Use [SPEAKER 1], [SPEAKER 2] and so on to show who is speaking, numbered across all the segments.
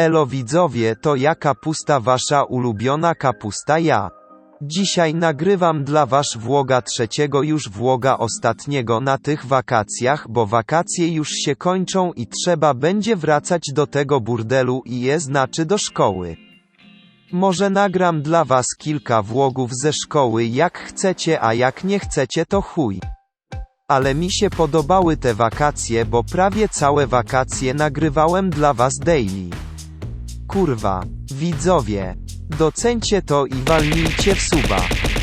[SPEAKER 1] Elo widzowie, to ja kapusta wasza ulubiona kapusta ja. Dzisiaj nagrywam dla was vloga trzeciego już vloga ostatniego na tych wakacjach, bo wakacje już się kończą i trzeba będzie wracać do tego burdelu i je znaczy do szkoły. Może nagram dla was kilka vlogów ze szkoły jak chcecie, a jak nie chcecie to chuj. Ale mi się podobały te wakacje, bo prawie całe wakacje nagrywałem dla was daily. Kurwa, widzowie, docencie to i walnijcie w suba.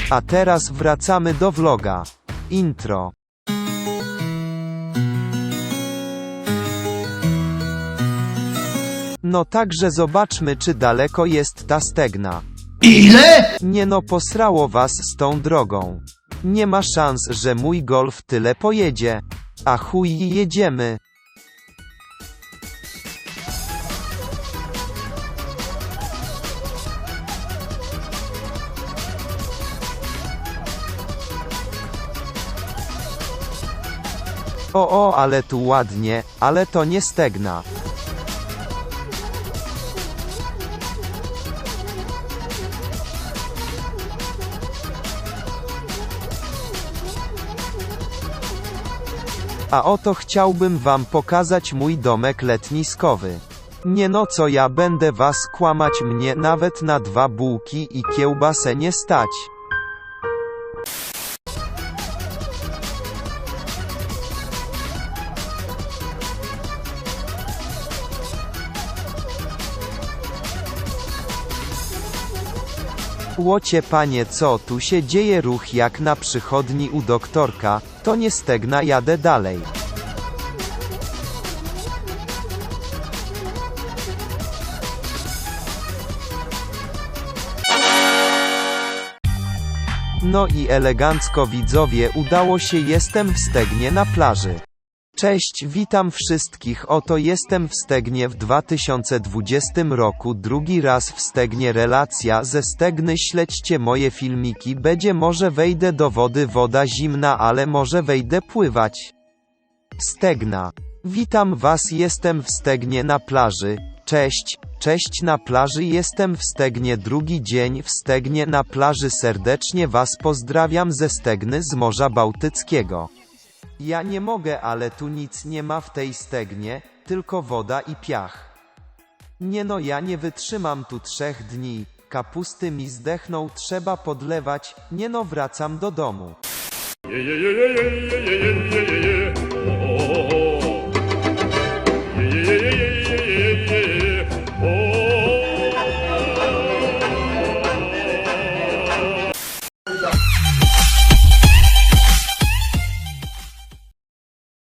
[SPEAKER 1] A teraz wracamy do vloga. Intro. No także zobaczmy czy daleko jest ta stegna.
[SPEAKER 2] Ile?
[SPEAKER 1] Nie no posrało was z tą drogą. Nie ma szans, że mój golf tyle pojedzie. A chuj jedziemy. O o, ale tu ładnie, ale to nie stegna. A oto chciałbym wam pokazać mój domek letniskowy. Nie no co ja będę was kłamać mnie nawet na dwa bułki i kiełbasę nie stać. Łocie panie co tu się dzieje ruch jak na przychodni u doktorka, to nie stegna jadę dalej. No i elegancko widzowie udało się jestem w Stegnie na plaży. Cześć, witam wszystkich. Oto jestem w Stegnie w 2020 roku. Drugi raz w Stegnie relacja ze Stegny. Śledźcie moje filmiki. Będzie może wejdę do wody, woda zimna, ale może wejdę pływać. Stegna. Witam was, jestem w Stegnie na plaży. Cześć, cześć na plaży, jestem w Stegnie drugi dzień w Stegnie na plaży. Serdecznie was pozdrawiam ze Stegny z Morza Bałtyckiego. Ja nie mogę, ale tu nic nie ma w tej stegnie, tylko woda i piach. Nie no, ja nie wytrzymam tu trzech dni, kapusty mi zdechną, trzeba podlewać, nie no, wracam do domu.